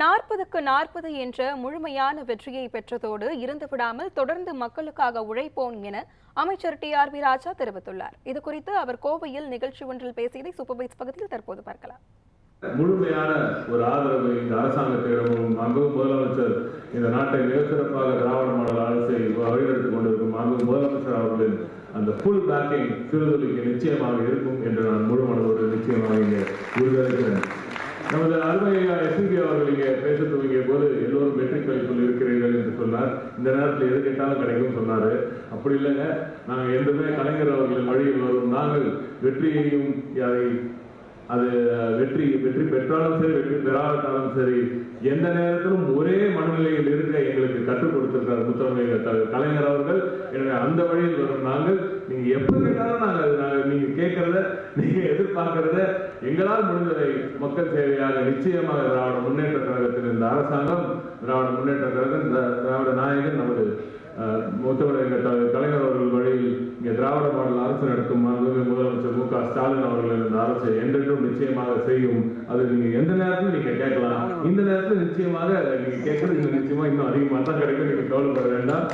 நாற்பதுக்கு நாற்பது என்ற முழுமையான வெற்றியை பெற்றதோடு இருந்து விடாமல் தொடர்ந்து மக்களுக்காக உழைப்போம் என அமைச்சர் டி ஆர் வி ராஜா தெரிவித்துள்ளார். இது குறித்து அவர் கோவையில் நிகழ்ச்சி ஒன்றில் பேசியதை சூப்பர்வைஸ் பகுதியில் தற்போது பார்க்கலாம். முழுமையான ஒரு ஆதரவு இந்த அரசாங்கத்திடமும் அங்கும் முதலமைச்சர் இந்த நாட்டை மிக சிறப்பாக திராவிட மாடல் அரசை வழிநடத்திக் கொண்டிருக்கும் அங்கும் முதலமைச்சர் அவர்களின் அந்த ஃபுல் பேக்கிங் சிறுதொழிக்கு நிச்சயமாக இருக்கும் என்று நான் முழு மனதோடு நிச்சயமாக இங்கே உறுதியளிக்கிறேன். நமது அருமை எஸ்பிபி அவர்கள் இங்கே பேச துவங்கிய போது எல்லோரும் வெற்றி படிப்பில் இருக்கிறீர்கள் என்று சொன்னார். இந்த நேரத்தில் எது கேட்டாலும் கிடைக்கும் சொன்னாரு. அப்படி இல்லைங்க. நாங்கள் என்றுமே கலைஞர் அவர்களின் வழியில் வரும். நாங்கள் வெற்றியையும் அதை அது வெற்றி வெற்றி பெற்றாலும் சரி வெற்றி பெறாவிட்டாலும் சரி எந்த நேரத்திலும் ஒரே மனநிலையில் இருக்க எங்களுக்கு கற்றுக் கொடுத்திருக்கார் முத்தமிழ் கலைஞர் அவர்கள். எனவே அந்த வழியில் வரும் நாங்கள். நீங்க எப்ப கேட்டாலும் நாங்கள் பார்க்கிறது. எங்களால் முடிந்ததை மக்கள் சேவையாக நிச்சயமாக திராவிட முன்னேற்ற கழகத்தின் இந்த அரசாங்கம் திராவிட முன்னேற்ற கழகம் திராவிட நாயகன் நமது அஹ், எங்கள் கலைஞர் அவர்கள் வழியில் இங்கே திராவிட மாடல் அரசு நடத்தும் முதலமைச்சர் மு க ஸ்டாலின் அவர்கள் இந்த அரசு என்றென்றும் நிச்சயமாக செய்யும். அது நீங்க எந்த நேரத்திலும் நீங்க கேட்கலாம். இந்த நேரத்தில் நிச்சயமாக நீங்க கேட்கறது நிச்சயமா இன்னும் அதிகமாக தான் கிடைக்கும். நீங்க கவலைப்பட வேண்டாம்.